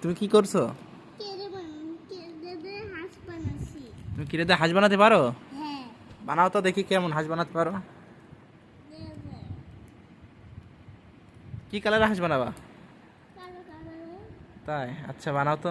তুমি কি করছ। তুমি কিরে দিয়ে হাঁস বানাতে পারো? হ্যাঁ, বানাও তো দেখি কেমন হাঁস বানাতে পারো। কি কালারের হাঁস বানাবা? তাই আচ্ছা বানাও তো।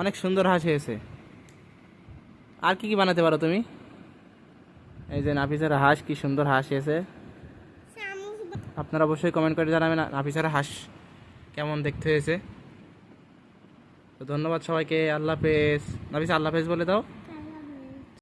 অনেক সুন্দর হাঁস হয়েছে। আর কি কি বানাতে পারো তুমি? এই যে নাফিসের হাঁস, কি সুন্দর হাঁস হয়েছে। আপনারা অবশ্যই কমেন্ট করে জানাবেন নাফিসের হাঁস কেমন দেখতে হয়েছে। তো ধন্যবাদ সবাইকে, আল্লাহ হাফেজ। নাফিস, আল্লাহ হাফেজ বলে দাও।